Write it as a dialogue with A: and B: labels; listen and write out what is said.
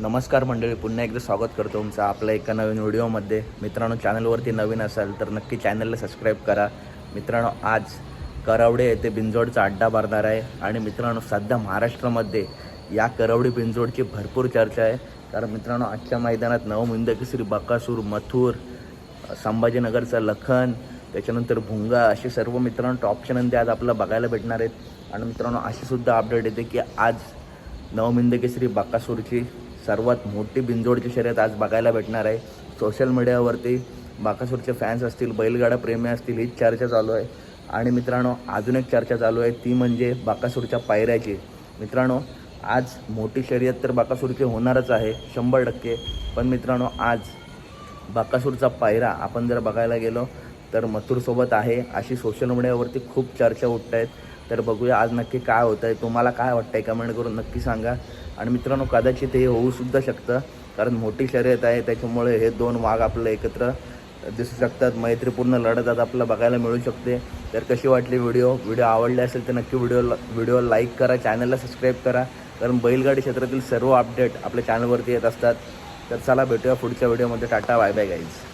A: नमस्कार मंडळी पुन्हा एकदा स्वागत करतो तुमचं आपल्या एका नवीन व्हिडिओमध्ये. मित्रांनो चॅनलवरती नवीन असाल तर नक्की चॅनलला सबस्क्राईब करा. मित्रांनो आज करवडे येथे बिंजोडचा अड्डा भरणार आहे. आणि मित्रांनो सध्या महाराष्ट्रामध्ये या करवडी बिंजोडची भरपूर चर्चा आहे. कारण मित्रांनो आजच्या मैदानात नवमुंदकेसरी बकासूर मथुर संभाजीनगरचा लखन त्याच्यानंतर भुंगा असे सर्व मित्रांनो टॉपच्या नंदी आज आपल्याला बघायला भेटणार आहेत. आणि मित्रांनो असेसुद्धा अपडेट येते की आज नवमिंदकेसरी बाकासूरची सर्वात मोठी बिंजोडची शर्यत आज बघायला भेटणार आहे. सोशल मीडियावरती बाकासूरचे फॅन्स असतील बैलगाडा प्रेमी असतील हीच चर्चा चालू आहे. आणि मित्रांनो अजून एक चर्चा चालू आहे ती म्हणजे बाकासूरच्या पायऱ्याची. मित्रांनो आज मोठी शर्यत तर बाकासूरची होणारच आहे शंभर टक्के. पण मित्रांनो आज बाकासूरचा पायरा आपण जर बघायला गेलो तर मथुरसोबत आहे अशी सोशल मीडियावरती खूप चर्चा उठत आहेत तर बघूया आज नक्की काय होतं आहे तुम्हाला काय वाटतं आहे कमेंट करून नक्की सांगा. आणि मित्रांनो कदाचित हे होऊसुद्धा शकतं कारण मोठी शर्यत आहे. त्याच्यामुळे हे दोन वाघ आपलं एकत्र दिसू शकतात. मैत्रीपूर्ण लढत आज आपल्याला बघायला मिळू शकते. तर कशी वाटली व्हिडिओ? व्हिडिओ आवडले असेल तर नक्की व्हिडिओ व्हिडिओ लाईक करा. चॅनलला सबस्क्राईब करा. कारण बैलगाडी क्षेत्रातील सर्व अपडेट आपल्या चॅनलवरती येत असतात. तर चला भेटूया पुढच्या व्हिडिओमध्ये टाटा बाय बाय गाईज